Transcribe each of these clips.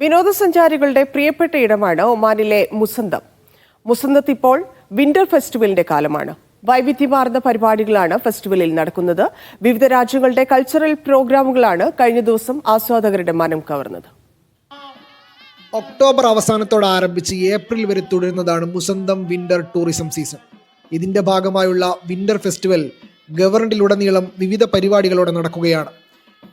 വിനോദസഞ്ചാരികളുടെ പ്രിയപ്പെട്ട ഇടമാണ് ഒമാനിലെ മുസന്തം. മുസന്തത്ത് ഇപ്പോൾ വിന്റർ ഫെസ്റ്റിവലിന്റെ കാലമാണ്. വൈവിധ്യമാർന്ന പരിപാടികളാണ് ഫെസ്റ്റിവലിൽ നടക്കുന്നത്. വിവിധ രാജ്യങ്ങളുടെ കൾച്ചറൽ പ്രോഗ്രാമുകളാണ് കഴിഞ്ഞ ദിവസം ആസ്വാദകരുടെ മനം കവർന്നത്. ഒക്ടോബർ അവസാനത്തോടെ ആരംഭിച്ച് ഏപ്രിൽ വരെ തുടരുന്നതാണ് മുസന്തം വിന്റർ ടൂറിസം സീസൺ. ഇതിന്റെ ഭാഗമായുള്ള വിന്റർ ഫെസ്റ്റിവൽ ഗവർണറിലുടനീളം വിവിധ പരിപാടികളോടെ നടക്കുകയാണ്.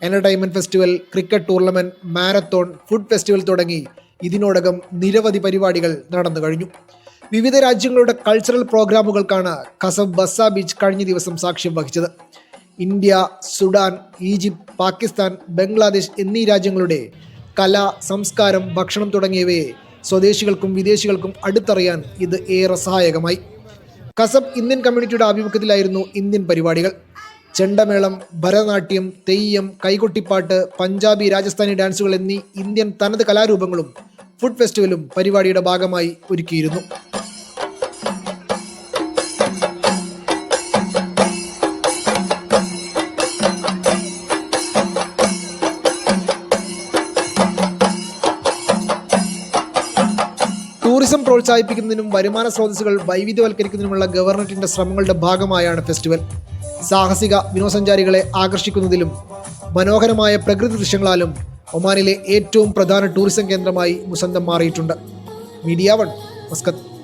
Entertainment festival cricket tournament marathon food festival തുടങ്ങി ഇതിനോടകം നിരവധി പരിപാടികൾ നടന്നു കഴിഞ്ഞു. വിവിധ രാജ്യങ്ങളുടെ കൾച്ചറൽ പ്രോഗ്രാമുകൾക്കാണ് കസബ് ബസ്സ ബീച്ച് കഴിഞ്ഞ ദിവസം സാക്ഷ്യം വഹിച്ചത്. India Sudan Egypt Pakistan Bangladesh എന്നീ രാജ്യങ്ങളുടെ കല സംസ്കാരം ഭക്ഷണം തുടങ്ങിയവയെ സ്വദേശികൾക്കും വിദേശികൾക്കും അടുത്തറിയാൻ ഇത് ഏറെ സഹായകമായി. കസബ് ഇന്ത്യൻ കമ്മ്യൂണിറ്റിയുടെ ആഭിമുഖ്യത്തിലായിരുന്നു ഇന്ത്യൻ പരിപാടികൾ. ചെണ്ടമേളം ഭരതനാട്യം തെയ്യം കൈകൊട്ടിപ്പാട്ട് പഞ്ചാബി രാജസ്ഥാനി ഡാൻസുകൾ എന്നീ ഇന്ത്യൻ തനത് കലാരൂപങ്ങളും ഫുഡ് ഫെസ്റ്റിവലും പരിപാടിയുടെ ഭാഗമായി ഒരുക്കിയിരുന്നു. ടൂറിസം പ്രോത്സാഹിപ്പിക്കുന്നതിനും വരുമാന സ്രോതസ്സുകൾ വൈവിധ്യവൽക്കരിക്കുന്നതിനുമുള്ള ഗവർണറ്റിന്റെ ശ്രമങ്ങളുടെ ഭാഗമായാണ് ഫെസ്റ്റിവൽ. സാഹസിക വിനോദസഞ്ചാരികളെ ആകർഷിക്കുന്നതിലും മനോഹരമായ പ്രകൃതി ദൃശ്യങ്ങളാലും ഒമാനിലെ ഏറ്റവും പ്രധാന ടൂറിസം കേന്ദ്രമായി മുസന്തം മാറിയിട്ടുണ്ട്. Media one Muscat.